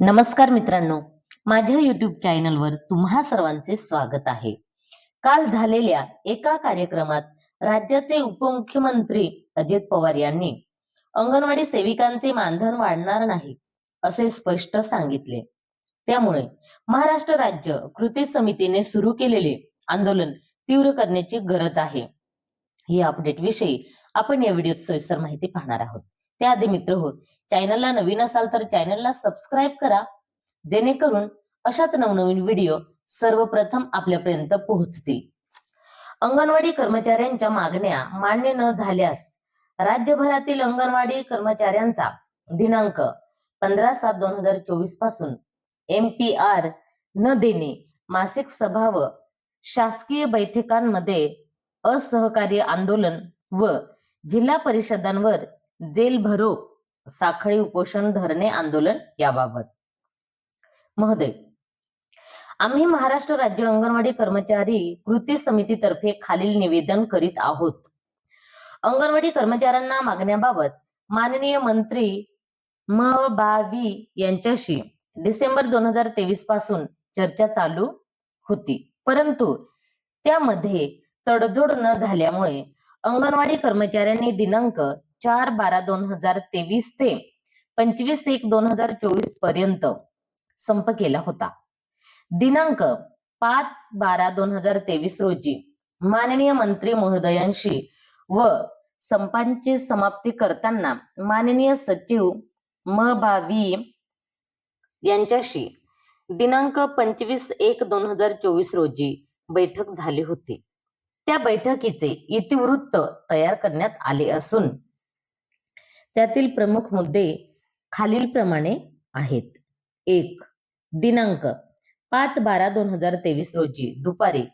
नमस्कार मित्रांनो. माझ्या युट्यूब चॅनलवर तुम्हा सर्वांचे स्वागत आहे. काल झालेल्या एका कार्यक्रमात राज्याचे उपमुख्यमंत्री अजित पवार यांनी अंगणवाडी सेविकांचे मानधन वाढणार नाही असे स्पष्ट सांगितले. त्यामुळे महाराष्ट्र राज्य कृती समितीने सुरू केलेले आंदोलन तीव्र करण्याची गरज आहे. या अपडेट विषयी आपण या व्हिडिओत सविस्तर माहिती पाहणार आहोत. त्याआधी मित्र हो चॅनलला नवीन असाल तर चॅनलला सबस्क्राईब करा. जेणेकरून अशाच नवनवीन व्हिडिओ सर्वप्रथम आपल्यापर्यंत पोहोचतील. अंगणवाडी कर्मचाऱ्यांच्या मागण्या मान्य न झाल्यास राज्यभरातील अंगणवाडी कर्मचाऱ्यांचा दिनांक पंधरा सात दोन हजार चोवीसपासून एम पी आर न देणे मासिक सभा व शासकीय बैठकांमध्ये असहकार्य आंदोलन व जिल्हा परिषदांवर जेल भरो साखळी उपोषण धरणे आंदोलन याबाबत. महोदय आम्ही महाराष्ट्र राज्य अंगणवाडी कर्मचारी कृती समितीतर्फे खालील निवेदन करीत आहोत. अंगणवाडी कर्मचाऱ्यांना मागण्याबाबत माननीय मंत्री म. बावी यांच्याशी डिसेंबर दोन हजार तेवीसपासून चर्चा चालू होती. परंतु त्यामध्ये तडजोड न झाल्यामुळे अंगणवाडी कर्मचाऱ्यांनी दिनांक चार बारा दोन हजार तेवीस ते पंचवीस एक दोन हजार चोवीसपर्यंत संप केला होता. दिनांक पाच बारा दोन हजार तेवीस रोजी माननीय मंत्री महोदयांशी व संपांची समाप्ती करताना माननीय सचिव म. भावी यांच्याशी दिनांक पंचवीस एक दोन हजार चोवीस रोजी बैठक झाली होती. त्या बैठकीचे इतिवृत्त तयार करण्यात आले असून त्यातील प्रमुख मुद्दे खालील प्रमाणे आहेत. एक दिनांक पाच बारा दोन हजार तेवीस रोजी दुपारी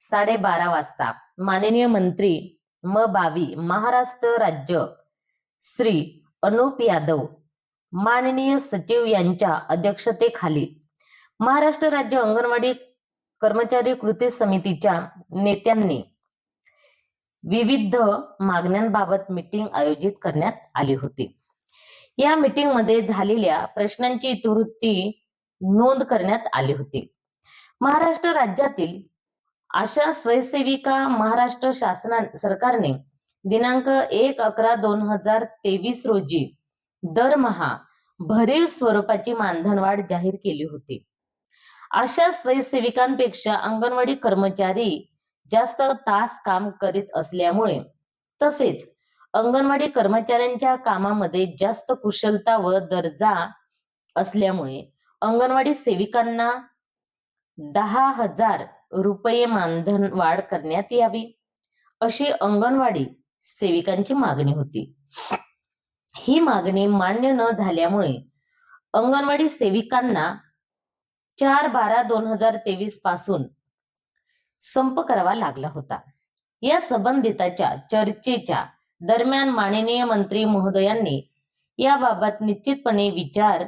साडेबारा वाजता माननीय मंत्री म. बावी महाराष्ट्र राज्य श्री अनुप यादव माननीय सचिव यांच्या अध्यक्षतेखाली महाराष्ट्र राज्य अंगणवाडी कर्मचारी कृती समितीच्या नेत्यांनी विविध मागण्यांबाबत मीटिंग आयोजित करण्यात आली होती. या मीटिंगमध्ये झालेल्या प्रश्नांची इतिवृत्ती नोंद करण्यात आली होती. महाराष्ट्र राज्यातील अशा स्वयंसेविका महाराष्ट्र शासना सरकारने दिनांक एक अकरा दोन हजार तेवीस रोजी दरमहा भरीव स्वरूपाची मानधनवाढ जाहीर केली होती. अशा स्वयंसेविकांपेक्षा अंगणवाडी कर्मचारी जास्त तास काम करीत असल्यामुळे. तसेच अंगणवाडी कर्मचाऱ्यांच्या कामामध्ये जास्त कुशलता व दर्जा असल्यामुळे अंगणवाडी सेविकांना दहा हजार रुपये मानधन वाढ करण्यात यावी अशी अंगणवाडी सेविकांची मागणी होती. ही मागणी मान्य न झाल्यामुळे अंगणवाडी सेविकांना चार बारा दोन हजार तेवीसपासून संप करावा लागला होता. या संबंधिताच्या चर्चेच्या दरम्यान माननीय मंत्री महोदयांनी याबाबत निश्चितपणे विचार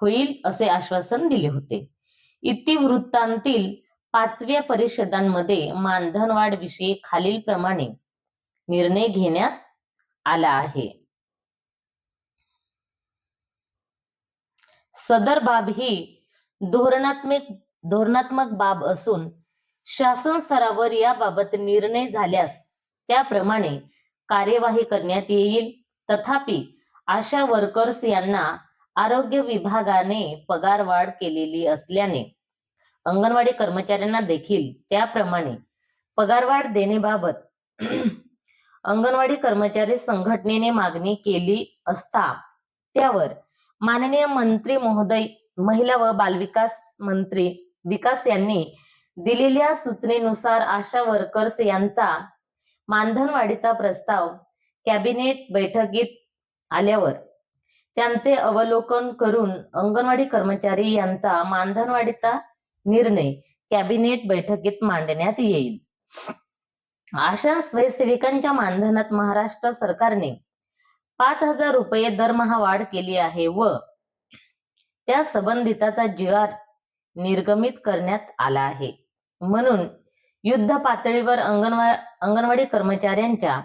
होईल असे आश्वासन दिले होते. इतिवृत्तांतील पाचव्या परिषदांमध्ये मानधनवाढ विषयी खालील प्रमाणे निर्णय घेण्यात आला आहे. सदर बाब ही धोरणात्मक धोरणात्मक बाब असून शासन स्तरावर याबाबत निर्णय झाल्यास त्याप्रमाणे कार्यवाही करण्यात येईल. तथापि आशा वर्कर्स यांना आरोग्य विभागाने पगारवाढ केलेली असल्याने अंगणवाडी कर्मचाऱ्यांना देखील त्याप्रमाणे पगारवाढ देण्याबाबत अंगणवाडी कर्मचारी संघटनेने मागणी केली असता त्यावर माननीय मंत्री महोदय महिला व बालविकास मंत्री विकास यांनी दिलेल्या सूचनेनुसार आशा वर्कर्स यांचा मानधनवाढीचा प्रस्ताव कॅबिनेट बैठकीत आल्यावर त्यांचे अवलोकन करून अंगणवाडी कर्मचारी यांचा मानधनवाढीचा निर्णय कॅबिनेट बैठकीत मांडण्यात येईल. अशा स्वयंसेविकांच्या मानधनात महाराष्ट्र सरकारने पाच हजार रुपये दरमहा वाढ केली आहे व त्या संबंधिताचा जी आर निर्गमित करण्यात आला आहे. म्हणून युद्ध पातळीवर अंगणवा अंगणवाडी कर्मचाऱ्यांच्या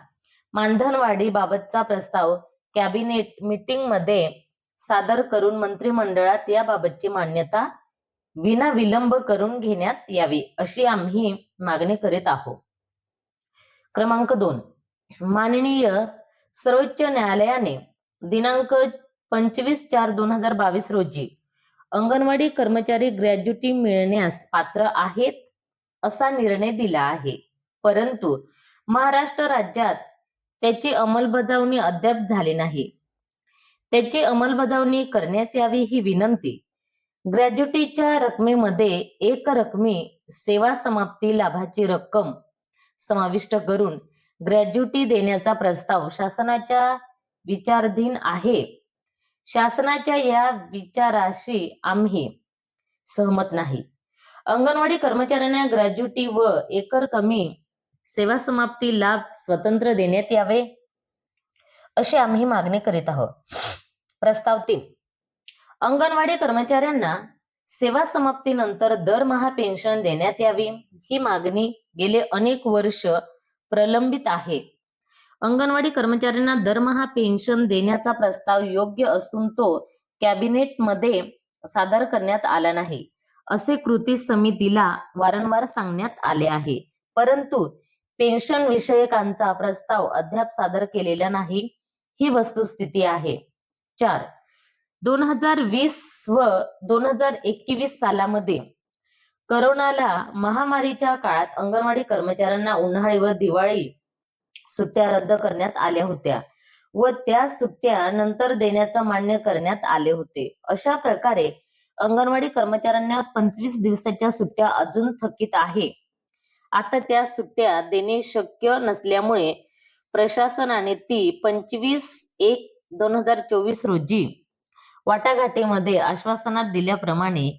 मानधनवाढीबाबतचा प्रस्ताव कॅबिनेट मीटिंगमध्ये सादर करून मंत्रिमंडळात याबाबतची मान्यता विना विलंब करून घेण्यात यावी अशी आम्ही मागणी करीत आहोत. क्रमांक दोन. माननीय सर्वोच्च न्यायालयाने दिनांक पंचवीस चार दोन हजार बावीस रोजी अंगणवाडी कर्मचारी ग्रॅज्युटी मिळण्यास पात्र आहेत असा निर्णय दिला आहे. परंतु महाराष्ट्र राज्यात त्याची अंमलबजावणी अद्याप झाली नाही. त्याची अंमलबजावणी करण्यात यावी ही विनंती. ग्रॅज्युटीच्या रकमेमध्ये एक रकमी सेवा समाप्ती लाभाची रक्कम समाविष्ट करून ग्रॅज्युटी देण्याचा प्रस्ताव शासनाच्या विचाराधीन आहे. शासनाच्या या विचाराशी आम्ही सहमत नाही. अंगणवाडी कर्मचाऱ्यांना ग्रॅज्युटी व एकर कमी सेवा समाप्ती लाभ स्वतंत्र देण्यात यावे अशी आम्ही मागणी करीत आहोत. प्रस्ताव तीन. अंगणवाडी कर्मचाऱ्यांना सेवा समाप्तीनंतर दरमहा पेन्शन देण्यात यावी ही मागणी गेले अनेक वर्ष प्रलंबित आहे. अंगणवाडी कर्मचाऱ्यांना दरमहा पेन्शन देण्याचा प्रस्ताव योग्य असून तो कॅबिनेटमध्ये सादर करण्यात आला नाही. असे कृती समितीला वारंवार सांगण्यात आले आहे. परंतु पेन्शन विषयकांचा प्रस्ताव अद्याप सादर केलेला नाही ही वस्तुस्थिती आहे. चार. दोन हजार वीस व दोन हजार एकवीस सालामध्ये करोनाला महामारीच्या काळात अंगणवाडी कर्मचाऱ्यांना उन्हाळी व दिवाळी सुट्ट्या रद्द करण्यात आल्या होत्या व त्या सुट्ट्या नंतर देण्याचा मान्य करण्यात आले होते. अशा प्रकारे अंगणवाडी कर्मचाऱ्यांना पंचवीस दिवसाच्या सुट्ट्या अजून थकीत आहे. आता त्या सुट्ट्या देणे शक्य नसल्यामुळे प्रशासनाने ती पंचवीस एक दोन हजार चोवीस रोजी वाटाघाटीमध्ये आश्वासनात दिल्याप्रमाणे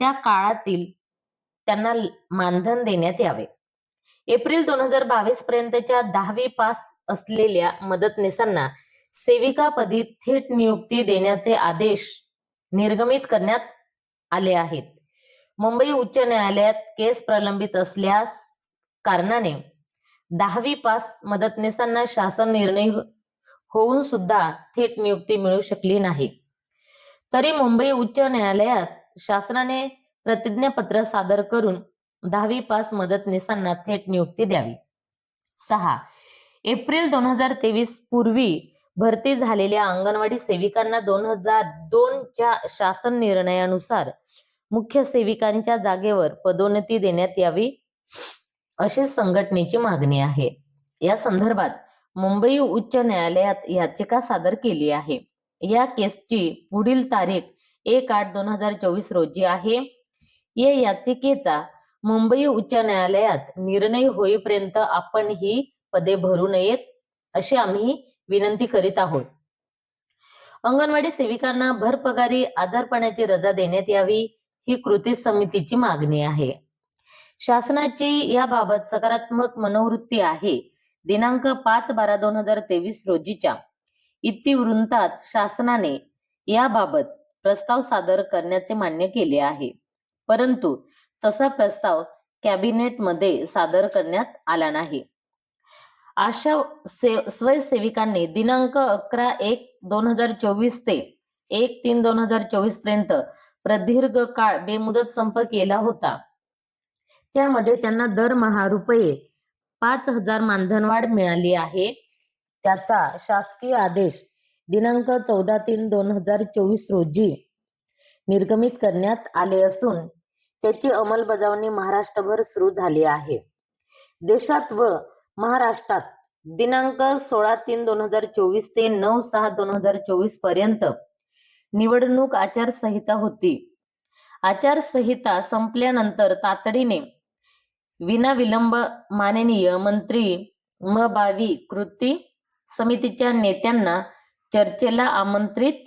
त्या काळातील त्यांना मानधन देण्यात यावे. एप्रिल दोन हजार बावीस पर्यंतच्या दहावी पास असलेल्या मदतनीसांना सेविकापदी थेट नियुक्ती देण्याचे आदेश निर्गमित करण्यात आले आहेत. मुंबई उच्च न्यायालयात केस प्रलंबित असल्यास कारणाने दहावी पास मदतनीसांना शासन निर्णय होऊन सुद्धा थेट नियुक्ती मिळू शकली नाही. तरी मुंबई उच्च न्यायालयात शासनाने प्रतिज्ञापत्र सादर करून दहावी पास मदतनीसांना थेट नियुक्ती द्यावी. सहा. एप्रिल दोन हजार तेवीस पूर्वी भरती झालेल्या अंगणवाडी सेविकांना दोन हजार दोनच्या शासन निर्णयानुसार मुख्य सेविकांच्या जागेवर पदोन्नती देण्यात यावी अशी संघटनेची मागणी आहे. या संदर्भात मुंबई उच्च न्यायालयात याचिका सादर केली आहे. या केसची पुढील तारीख एक आठ दोन हजार चोवीस रोजी आहे. या याचिकेचा मुंबई उच्च न्यायालयात निर्णय होईपर्यंत आपण ही पदे भरू नयेत अशी आम्ही विनंती करीत आहोत. अंगणवाडी सेविकांना भरपगारी आजारपणाची रजा देण्यात यावी ही कृती समितीची मागणी आहे. शासनाची याबाबत सकारात्मक मनोवृत्ती आहे. दिनांक पाच बारा दोन हजार तेवीस रोजीच्या इतिवृत्तात शासनाने याबाबत प्रस्ताव सादर करण्याचे मान्य केले आहे. परंतु तसा प्रस्ताव कॅबिनेटमध्ये सादर करण्यात आला नाही. अशा से स्वयंसेविकांनी दिनांक अकरा एक दोन हजार चोवीस ते एक तीन दोन हजार चोवीसपर्यंत प्रदीर्घ काळ बेमुदत संप केला होता. त्यामध्ये त्यांना दरमहा रुपये पाच हजार मानधनवाढ मिळाली आहे. त्याचा शासकीय आदेश दिनांक चौदा तीन दोन हजार चोवीस रोजी निर्गमित करण्यात आले असून त्याची अंमलबजावणी महाराष्ट्रभर सुरू झाली आहे. देशात व महाराष्ट्रात दिनांक सोळा तीन दोन हजार चोवीस ते नऊ सहा दोन हजार चोवीसपर्यंत निवडणूक आचारसंहिता होती. आचारसंहिता संपल्यानंतर तातडीने विनाविलंब माननीय मंत्री म. बावी कृती समितीच्या नेत्यांना चर्चेला आमंत्रित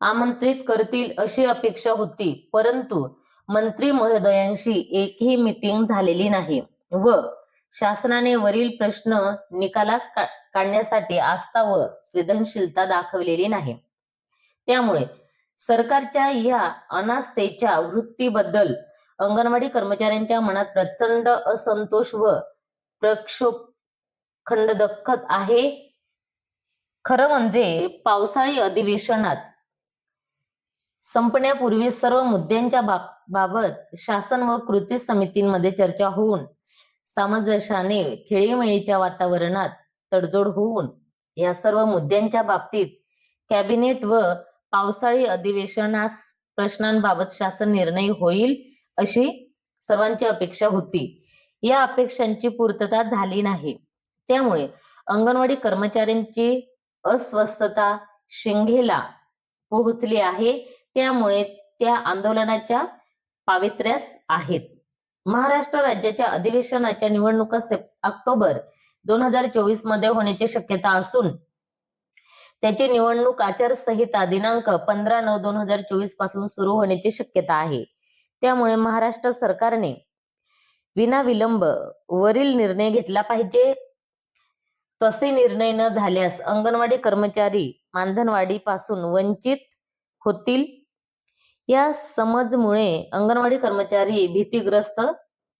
आमंत्रित करतील अशी अपेक्षा होती. परंतु मंत्री महोदयांशी एकही मीटिंग झालेली नाही व शासनाने वरील प्रश्न निकालास काढण्यासाठी आस्था व संवेदनशीलता दाखवलेली नाही. त्यामुळे सरकारच्या या अनास्थेच्या वृत्तीबद्दल अंगणवाडी कर्मचाऱ्यांच्या मनात प्रचंड असंतोष व प्रक्षोभ खंड दखत आहे. खरं म्हणजे पावसाळी अधिवेशनात संपण्यापूर्वी सर्व मुद्द्यांच्या बाब- बाबत शासन व कृती समितींमध्ये चर्चा होऊन सामंजस्याने खेळीमेळीच्या वातावरणात तडजोड होऊन या सर्व मुद्द्यांच्या बाबतीत कॅबिनेट व पावसाळी अधिवेशनास प्रश्नांबाबत शासन निर्णय होईल अशी सर्वांची अपेक्षा होती. या अपेक्षांची पूर्तता झाली नाही. त्यामुळे अंगणवाडी कर्मचाऱ्यांची अस्वस्थता शिंगेला पोहोचली आहे. त्यामुळे त्या आंदोलनाच्या पावित्र्यास आहेत. महाराष्ट्र राज्याच्या अधिवेशनाच्या निवडणुका ऑक्टोबर दोन हजार चोवीसमध्ये होण्याची शक्यता असून त्याची निवडणूक आचारसंहिता दिनांक पंधरा नऊ दोन हजार चोवीसपासून सुरू होण्याची शक्यता आहे. त्यामुळे महाराष्ट्र सरकारने विनाविलंब वरील निर्णय घेतला पाहिजे. तसे निर्णय न झाल्यास अंगणवाडी कर्मचारी मानधनवाडी पासून वंचित होतील. या समजमुळे अंगणवाडी कर्मचारी भीतीग्रस्त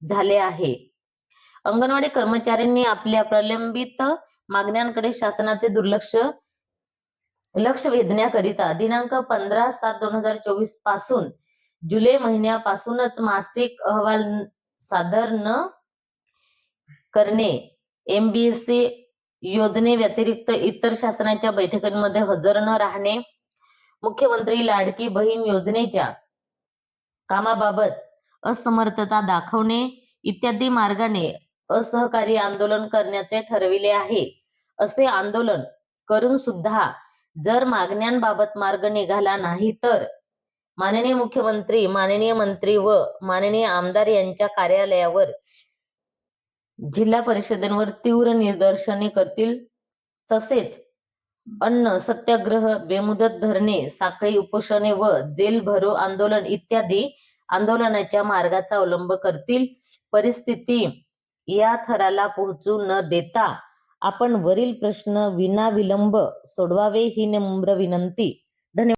झाले आहे. अंगणवाडी कर्मचाऱ्यांनी आपल्या प्रलंबित मागण्यांकडे शासनाचे दुर्लक्ष लक्ष वेधण्याकरिता दिनांक पंधरा सात दोन हजार चोवीसपासून जुलै महिन्यापासूनच मासिक अहवाल सादर न करणे एमबीएससी योजने व्यतिरिक्त इतर शासनाच्या बैठकांमध्ये हजर न राहणे मुख्यमंत्री लाडकी बहीण योजनेच्या कामाबाबत असमर्थता दाखवणे इत्यादी मार्गाने असहकारी आंदोलन करण्याचे ठरविले आहे. असे आंदोलन करून सुद्धा जर मागण्यांबाबत मार्ग निघाला नाही तर माननीय मुख्यमंत्री माननीय मंत्री व माननीय आमदार यांच्या कार्यालयावर जिल्हा परिषदेवर तीव्र निदर्शने करतील. तसेच अन्न सत्याग्रह बेमुदत धरणे साखळी उपोषणे व जेल भरो आंदोलन इत्यादी आंदोलनाच्या मार्गाचा अवलंब करतील. परिस्थिती या थराला पोहोचू न देता आपण वरील प्रश्न विना विलंब सोडवावे ही नम्र विनंती.